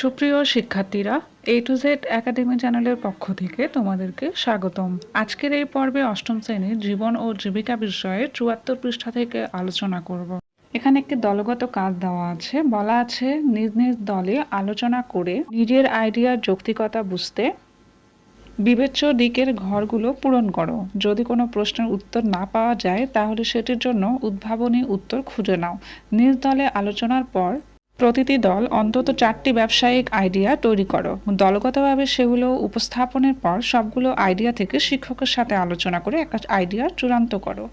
সুপ্রিয় শিক্ষার্থীরা এ to Z academy চ্যানেলের পক্ষ থেকে তোমাদেরকে স্বাগতম। আজকের এই পর্বে অষ্টম শ্রেণির জীবন ও জীবিকা বিষয়ে চুয়াত্তর পৃষ্ঠা থেকে আলোচনা করব। এখানে একটি দলগত কাজ দেওয়া আছে। বলা আছে, নিজ নিজ দলে আলোচনা করে নিজের আইডিয়ার যৌক্তিকতা বুঝতে বিবেচ্য দিকের ঘরগুলো পূরণ করো। যদি কোনো প্রশ্নের উত্তর না পাওয়া যায়, তাহলে সেটির জন্য উদ্ভাবনী উত্তর খুঁজে নাও। নিজ দলে আলোচনার পর প্রতিটি দল অন্তত চারটি ব্যবসায়িক আইডিয়া তৈরি করো। দলগতভাবে সেগুলো উপস্থাপনের পর সবগুলো আইডিয়া থেকে শিক্ষকের সাথে আলোচনা করে একটা আইডিয়া চূড়ান্ত করো।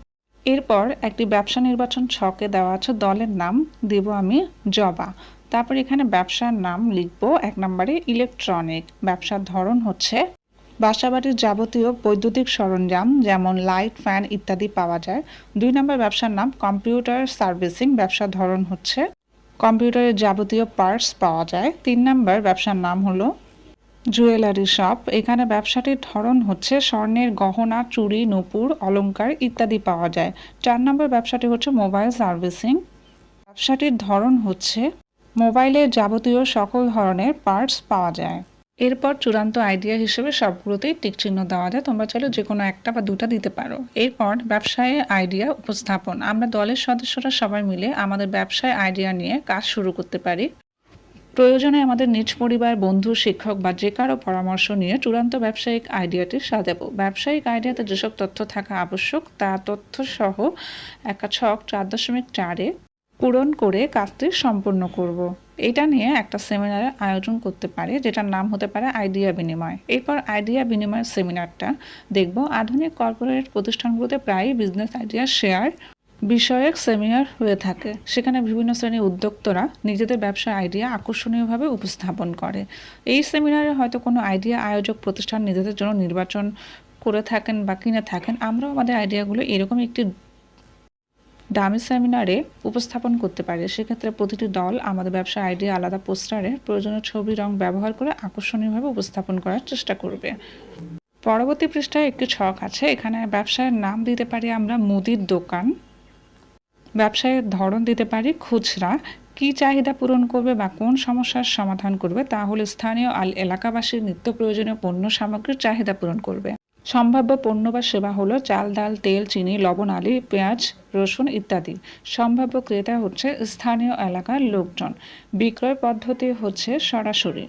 এরপর একটি ব্যবসা নির্বাচন ছকে দেওয়া আছে দলের নাম, দেব আমি জবা। তারপর এখানে ব্যবসার নাম লিখব, এক নম্বরে ইলেকট্রনিক। ব্যবসার ধরন হচ্ছে বাসাবাড়ির যাবতীয় বৈদ্যুতিক সরঞ্জাম, যেমন লাইট, ফ্যান ইত্যাদি পাওয়া যায়। দুই নম্বর ব্যবসার নাম কম্পিউটার সার্ভিসিং। ব্যবসার ধরন হচ্ছে কম্পিউটারের যাবতীয় পার্টস পাওয়া যায়। তিন নম্বর ব্যবসার নাম হলো জুয়েলারি শপ। এখানে ব্যবসাটির ধরন হচ্ছে স্বর্ণের গহনা, চুড়ি, নূপুর অলঙ্কার ইত্যাদি পাওয়া যায়। চার নম্বর ব্যবসাটি হচ্ছে মোবাইল সার্ভিসিং। ব্যবসাটির ধরন হচ্ছে মোবাইলের যাবতীয় সকল ধরনের পার্টস পাওয়া যায়। এরপর চূড়ান্ত আইডিয়া হিসেবে সবগুলোতেই টিক চিহ্ন দেওয়া যায়। তোমরা চাইলে যে কোনো একটা বা দুটা দিতে পারো। এরপর ব্যবসায় আইডিয়া উপস্থাপন। আমরা দলের সদস্যরা সবাই মিলে আমাদের ব্যবসায় আইডিয়া নিয়ে কাজ শুরু করতে পারি। প্রয়োজনে আমাদের নিজ পরিবার, বন্ধু, শিক্ষক বা যে কারও পরামর্শ নিয়ে চূড়ান্ত ব্যবসায়িক আইডিয়াটি সাজাবো। ব্যবসায়িক আইডিয়াতে যেসব তথ্য থাকা আবশ্যক, তা তথ্য সহ একা ছক চার দশমিক চারে পূরণ করে কাজটি সম্পূর্ণ করব। এটা নিয়ে একটা সেমিনারের আয়োজন করতে পারে, যেটার নাম হতে পারে আইডিয়া বিনিময়। এরপর আইডিয়া বিনিময় সেমিনারটা দেখব। আধুনিক কর্পোরেট প্রতিষ্ঠানগুলোতে প্রায়ই বিজনেস আইডিয়া শেয়ার বিষয়ক সেমিনার হয়ে থাকে। সেখানে বিভিন্ন শ্রেণির উদ্যোক্তরা নিজেদের ব্যবসার আইডিয়া আকর্ষণীয়ভাবে উপস্থাপন করে। এই সেমিনারে হয়তো কোনো আইডিয়া আয়োজক প্রতিষ্ঠান নিজেদের জন্য নির্বাচন করে থাকেন বা কিনে থাকেন। আমরাও আমাদের আইডিয়াগুলো এরকম একটি দামি সেমিনারে উপস্থাপন করতে পারে। সেক্ষেত্রে প্রতিটি দল, আমাদের ব্যবসার আইডিয়া আলাদা পোস্টারে প্রয়োজনীয় ছবি, রং ব্যবহার করে আকর্ষণীয়ভাবে উপস্থাপন করার চেষ্টা করবে। পরবর্তী পৃষ্ঠায় একটি ছক আছে। এখানে ব্যবসায়ের নাম দিতে পারি আমরা মুদির দোকান। ব্যবসায়ের ধরন দিতে পারি খুচরা। কী চাহিদা পূরণ করবে বা কোন সমস্যার সমাধান করবে তা হলে স্থানীয় আল এলাকাবাসীর নিত্য প্রয়োজনীয় পণ্য সামগ্রীর চাহিদা পূরণ করবে। সম্ভাব্য পণ্য বা সেবা হলো চাল, ডাল, তেল, চিনি, লবণ, আলি, পেঁয়াজ, রসুন ইত্যাদি। সম্ভাব্য ক্রেতা হচ্ছে স্থানীয় এলাকার লোকজন। বিক্রয় পদ্ধতি হচ্ছে সরাসরি।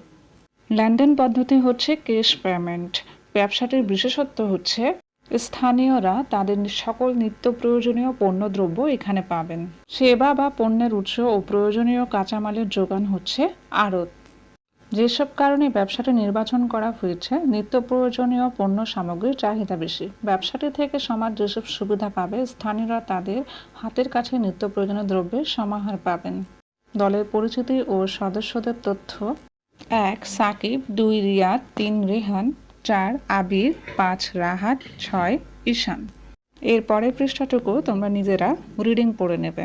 লেনদেন পদ্ধতি হচ্ছে ক্যাশ পেমেন্ট। ব্যবসাটির বিশেষত্ব হচ্ছে স্থানীয়রা তাদের সকল নিত্য প্রয়োজনীয় পণ্যদ্রব্য এখানে পাবেন। সেবা বা পণ্যের উৎস ও প্রয়োজনীয় কাঁচামালের যোগান হচ্ছে আড়ত। যেসব কারণে ব্যবসাটি নির্বাচন করা হয়েছে, নিত্য প্রয়োজনীয় পণ্য সামগ্রীর চাহিদা বেশি। ব্যবসাটি থেকে সমাজ যেসব সুবিধা পাবে, স্থানীয়রা তাদের হাতের কাছে নিত্য প্রয়োজনীয় দ্রব্যের সমাহার পাবেন। দলের পরিচিতি ও সদস্যদের তথ্য, এক, সাকিব, দুই, রিয়াদ, তিন, রেহান, চার, আবির, পাঁচ, রাহাত, ছয়, ঈশান। এর পরের পৃষ্ঠাটুকু তোমরা নিজেরা রিডিং পড়ে নেবে।